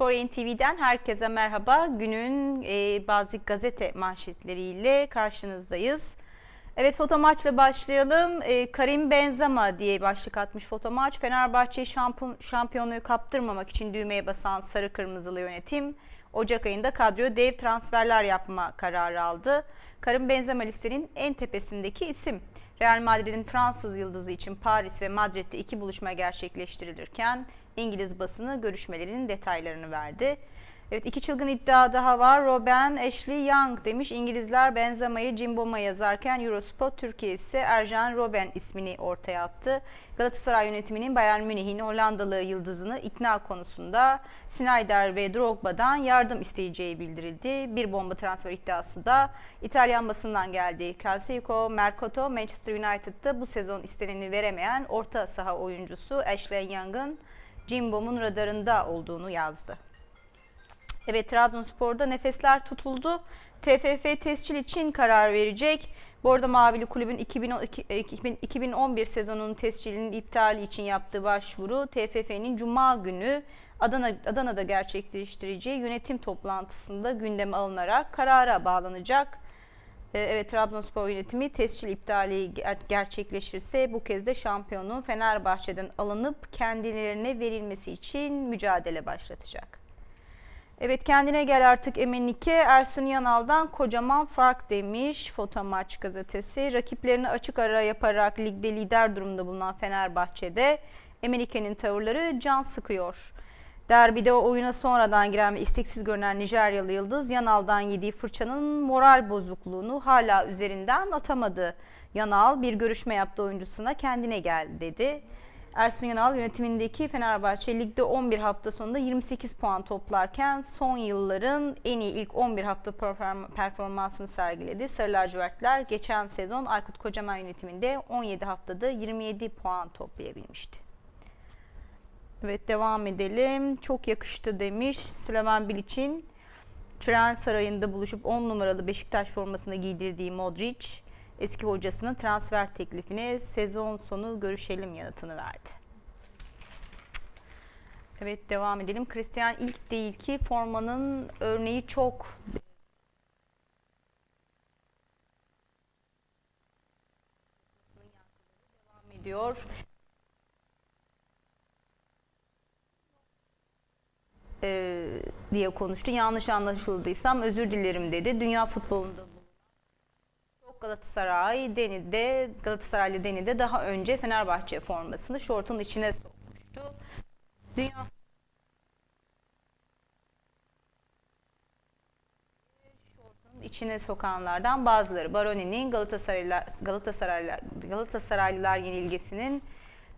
Spor NTV'den herkese merhaba. Günün e, bazı gazete manşetleriyle karşınızdayız. Evet foto maçla başlayalım. E, Karim Benzema diye başlık atmış foto maç. Fenerbahçe'yi şampiyon, şampiyonluğu kaptırmamak için düğmeye basan sarı kırmızılı yönetim Ocak ayında kadroya dev transferler yapma kararı aldı. Karim Benzema listenin en tepesindeki isim. Real Madrid'in Fransız yıldızı için Paris ve Madrid'de iki buluşma gerçekleştirilirken İngiliz basını görüşmelerinin detaylarını verdi. Evet iki çılgın iddia daha var. Robben Ashley Young demiş. İngilizler Benzema'yı Cimbom'a yazarken Eurosport Türkiye ise Ercan Robben ismini ortaya attı. Galatasaray yönetiminin Bayern Münih'in Hollandalı yıldızını ikna konusunda Snyder ve Drogba'dan yardım isteyeceği bildirildi. Bir bomba transfer iddiası da İtalyan basından geldi. Calcico Mercato Manchester United'da bu sezon isteneni veremeyen orta saha oyuncusu Ashley Young'ın Cimbom'un radarında olduğunu yazdı. Evet Trabzonspor'da nefesler tutuldu. TFF tescil için karar verecek. Bu arada Mavili Kulübün 2012 2000 2011 sezonunun tescilinin iptali için yaptığı başvuru TFF'nin Cuma günü Adana, Adana'da gerçekleştireceği yönetim toplantısında gündeme alınarak karara bağlanacak. Ee, Evet Trabzonspor yönetimi tescil iptali ger- gerçekleşirse bu kez de şampiyonluğun Fenerbahçe'den alınıp kendilerine verilmesi için mücadele başlatacak. Evet kendine gel artık Emenike. Ersun Yanal'dan kocaman fark demiş Fotomaç gazetesi. Rakiplerini açık ara yaparak ligde lider durumda bulunan Fenerbahçe'de Emenike'nin tavırları can sıkıyor. Derbide oyuna sonradan giren ve isteksiz görünen Nijeryalı Yıldız Yanal'dan yediği fırçanın moral bozukluğunu hala üzerinden atamadı. Yanal bir görüşme yaptı oyuncusuna kendine gel dedi. Ersun Yanal yönetimindeki Fenerbahçe ligde 11 hafta sonunda 28 puan toplarken son yılların en iyi ilk 11 hafta perform- performansını sergiledi. Sarı lacivertler geçen sezon Aykut Kocaman yönetiminde 17 haftada 27 puan toplayabilmişti. Evet devam edelim. Çok yakıştı demiş Slaven Bilic'in. Tren Sarayı'nda buluşup 10 numaralı Beşiktaş formasını giydirdiği Modric, eski hocasının transfer teklifine sezon sonu görüşelim yanıtını verdi. Evet devam edelim. Christian ilk değil ki formanın örneği çok devam ediyor. E, diye konuştu. Yanlış anlaşıldıysam özür dilerim dedi. Dünya futbolunda Galatasaray Deni'de Galatasaraylı Deni'de daha önce Fenerbahçe formasını şortun içine sokmuştu. Dünya şortun içine sokanlardan bazıları Baroni'nin Galatasaraylılar Galatasaraylılar Galatasaraylılar yenilgesinin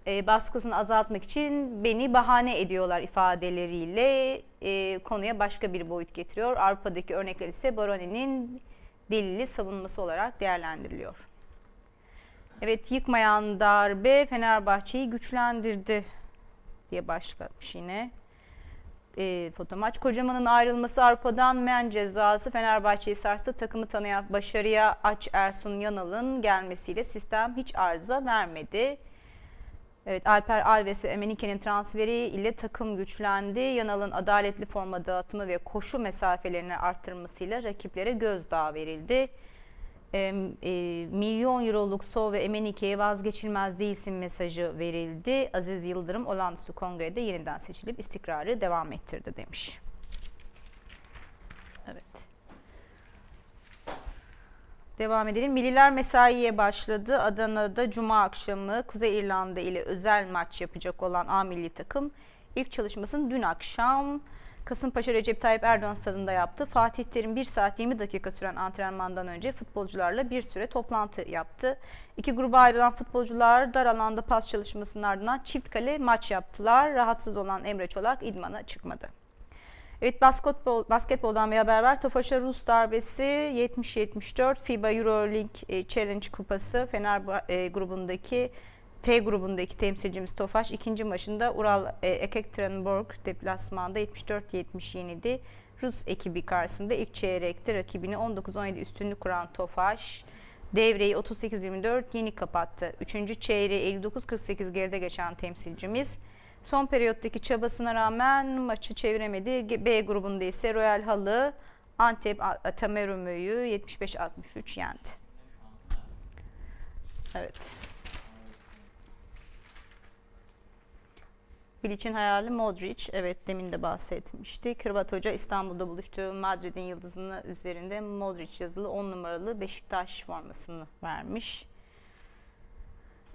e, baskısını azaltmak için beni bahane ediyorlar ifadeleriyle e, konuya başka bir boyut getiriyor. Avrupa'daki örnekler ise Baroni'nin delili savunması olarak değerlendiriliyor. Evet yıkmayan darbe Fenerbahçe'yi güçlendirdi diye başlatmış yine. E, foto maç. Kocaman'ın ayrılması Avrupa'dan men cezası Fenerbahçe'yi sarstı. Takımı tanıyan başarıya aç Ersun Yanal'ın gelmesiyle sistem hiç arıza vermedi. Evet Alper Alves ve Emenike'nin transferi ile takım güçlendi. Yanal'ın adaletli forma dağıtımı ve koşu mesafelerini arttırmasıyla rakiplere gözdağı verildi. E, e, milyon euroluk Sol ve Emenike'ye vazgeçilmez değilsin mesajı verildi. Aziz Yıldırım olağanüstü kongrede yeniden seçilip istikrarı devam ettirdi demiş. Evet. Devam edelim. Milliler mesaiye başladı. Adana'da Cuma akşamı Kuzey İrlanda ile özel maç yapacak olan A milli takım ilk çalışmasını dün akşam Kasımpaşa Recep Tayyip Erdoğan stadında yaptı. Fatih Terim 1 saat 20 dakika süren antrenmandan önce futbolcularla bir süre toplantı yaptı. İki gruba ayrılan futbolcular dar alanda pas çalışmasının ardından çift kale maç yaptılar. Rahatsız olan Emre Çolak idmana çıkmadı. Evet basketbol, basketboldan bir haber var. Tofaş'a Rus darbesi 70-74 FIBA Euroleague e, Challenge kupası Fener e, grubundaki F grubundaki temsilcimiz Tofaş ikinci maçında Ural e, Ekaterinburg deplasmanda 74-70 yenildi. Rus ekibi karşısında ilk çeyrekte rakibini 19-17 üstünlük kuran Tofaş devreyi 38-24 yeni kapattı. Üçüncü çeyreği 59-48 geride geçen temsilcimiz Son periyottaki çabasına rağmen maçı çeviremedi. B grubunda ise Royal Halı Antep Atamerumö'yü 75-63 yendi. Evet. Bilic'in hayali Modric. Evet demin de bahsetmiştik. Hırvat Hoca İstanbul'da buluştuğu Madrid'in yıldızının üzerinde Modric yazılı 10 numaralı Beşiktaş formasını vermiş.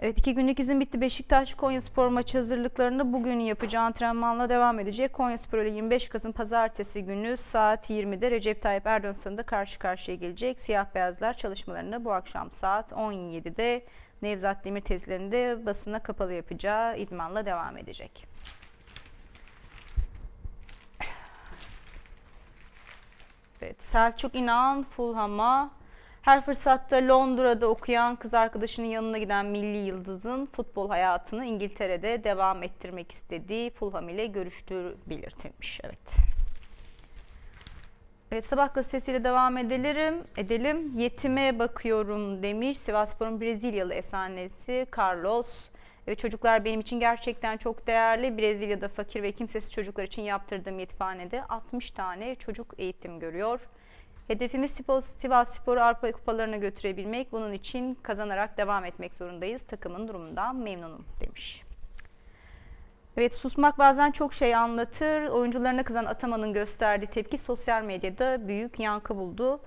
Evet iki günlük izin bitti. Beşiktaş Konyaspor maçı hazırlıklarında bugün yapacağı antrenmanla devam edecek. Konyaspor ile 25 Kasım Pazartesi günü saat 20'de Recep Tayyip Erdoğan stadında karşı karşıya gelecek. Siyah beyazlar çalışmalarını bu akşam saat 17'de Nevzat Demir tezlerinde basına kapalı yapacağı idmanla devam edecek. Evet, Selçuk İnan Fulham'a her fırsatta Londra'da okuyan kız arkadaşının yanına giden milli yıldızın futbol hayatını İngiltere'de devam ettirmek istediği Fulham ile görüştüğü belirtilmiş. Evet. Evet Sabah gazetesiyle devam edelim. Edelim. Yetime bakıyorum demiş Sivasspor'un Brezilyalı efsanesi Carlos. Evet çocuklar benim için gerçekten çok değerli. Brezilya'da fakir ve kimsesiz çocuklar için yaptırdığım yetimhanede 60 tane çocuk eğitim görüyor. Hedefimiz Sivas Spor'u Avrupa kupalarına götürebilmek. Bunun için kazanarak devam etmek zorundayız. Takımın durumundan memnunum demiş. Evet susmak bazen çok şey anlatır. Oyuncularına kızan Ataman'ın gösterdiği tepki sosyal medyada büyük yankı buldu.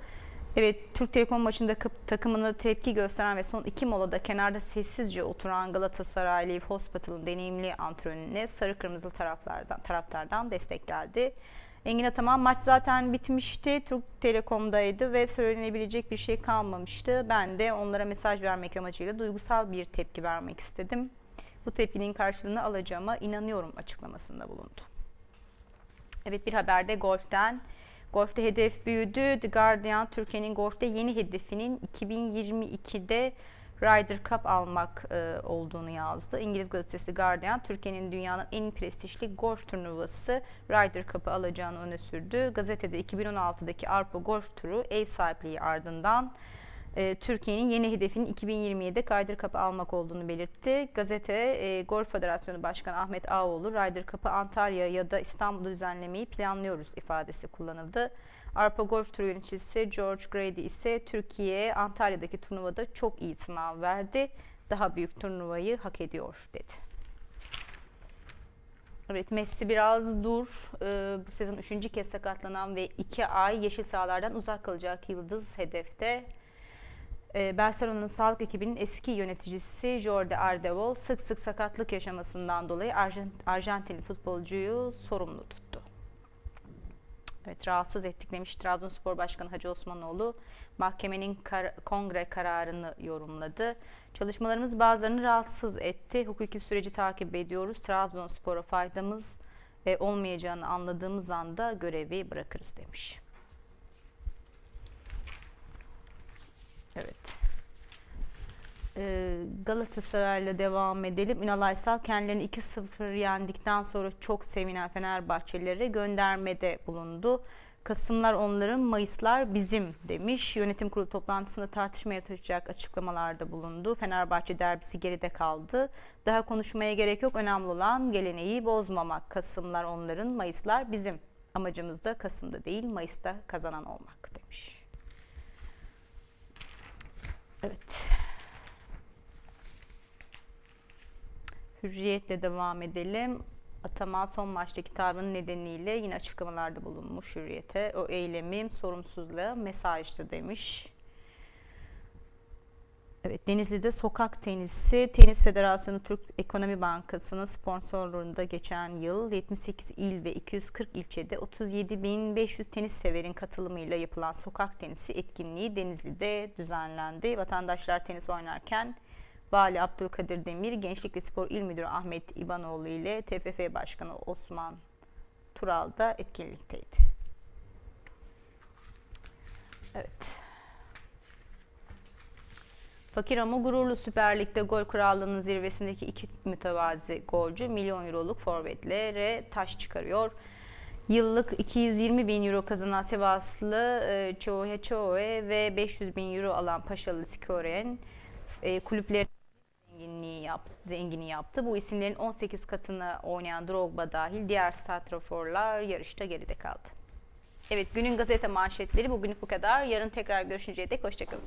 Evet Türk Telekom maçında takımına tepki gösteren ve son iki molada kenarda sessizce oturan Galatasaray Leaf Hospital'ın deneyimli antrenörüne sarı kırmızılı taraflardan, taraftardan destek geldi. Engin Ataman maç zaten bitmişti. Türk Telekom'daydı ve söylenebilecek bir şey kalmamıştı. Ben de onlara mesaj vermek amacıyla duygusal bir tepki vermek istedim. Bu tepkinin karşılığını alacağıma inanıyorum açıklamasında bulundu. Evet bir haberde golften. Golf'te hedef büyüdü. The Guardian Türkiye'nin golf'te yeni hedefinin 2022'de Ryder Cup almak e, olduğunu yazdı. İngiliz gazetesi Guardian, Türkiye'nin dünyanın en prestijli golf turnuvası Ryder Cup'ı alacağını öne sürdü. Gazetede 2016'daki Arpa Golf Turu ev sahipliği ardından e, Türkiye'nin yeni hedefinin 2027'de Ryder Cup'ı almak olduğunu belirtti. Gazete e, Golf Federasyonu Başkanı Ahmet Ağoğlu Ryder Cup'ı Antalya ya da İstanbul'da düzenlemeyi planlıyoruz ifadesi kullanıldı. Arpa Golf Turu yöneticisi George Grady ise Türkiye Antalya'daki turnuvada çok iyi sınav verdi. Daha büyük turnuvayı hak ediyor dedi. Evet Messi biraz dur. Ee, bu sezon üçüncü kez sakatlanan ve iki ay yeşil sahalardan uzak kalacak yıldız hedefte. Ee, Barcelona'nın sağlık ekibinin eski yöneticisi Jordi Ardevol sık sık sakatlık yaşamasından dolayı Arjant Arjantinli futbolcuyu sorumlu tuttu. Evet rahatsız ettik demiş Trabzonspor Başkanı Hacı Osmanoğlu. Mahkemenin kar kongre kararını yorumladı. Çalışmalarımız bazılarını rahatsız etti. Hukuki süreci takip ediyoruz. Trabzonspor'a faydamız e, olmayacağını anladığımız anda görevi bırakırız demiş. Evet. Ee, Galatasaray'la devam edelim. Ünal Aysal kendilerini 2-0 yendikten sonra çok sevinen Fenerbahçelilere göndermede bulundu. Kasımlar onların, Mayıslar bizim demiş. Yönetim kurulu toplantısında tartışma yaratacak açıklamalarda bulundu. Fenerbahçe derbisi geride kaldı. Daha konuşmaya gerek yok. Önemli olan geleneği bozmamak. Kasımlar onların, Mayıslar bizim. Amacımız da Kasım'da değil Mayıs'ta kazanan olmak demiş. Evet. Hürriyetle devam edelim. Ataman son maçtaki tavrının nedeniyle yine açıklamalarda bulunmuş Hürriyet'e. O eylemim sorumsuzluğa mesajdı demiş. Evet Denizli'de sokak tenisi Tenis Federasyonu Türk Ekonomi Bankası'nın sponsorluğunda geçen yıl 78 il ve 240 ilçede 37.500 tenis severin katılımıyla yapılan sokak tenisi etkinliği Denizli'de düzenlendi. Vatandaşlar tenis oynarken Vali Abdülkadir Demir, Gençlik ve Spor İl Müdürü Ahmet İbanoğlu ile TFF Başkanı Osman Tural da etkinlikteydi. Evet. Fakir ama gururlu Süper Lig'de gol krallığının zirvesindeki iki mütevazi golcü milyon euroluk forvetlere taş çıkarıyor. Yıllık 220 bin euro kazanan Sivaslı e, Çoğe Çoğe ve 500 bin euro alan Paşalı Sikoren e, kulüplerin zenginliği yaptı, zengini yaptı. Bu isimlerin 18 katını oynayan Drogba dahil diğer santraforlar yarışta geride kaldı. Evet günün gazete manşetleri bugünlük bu kadar. Yarın tekrar görüşünceye dek hoşçakalın.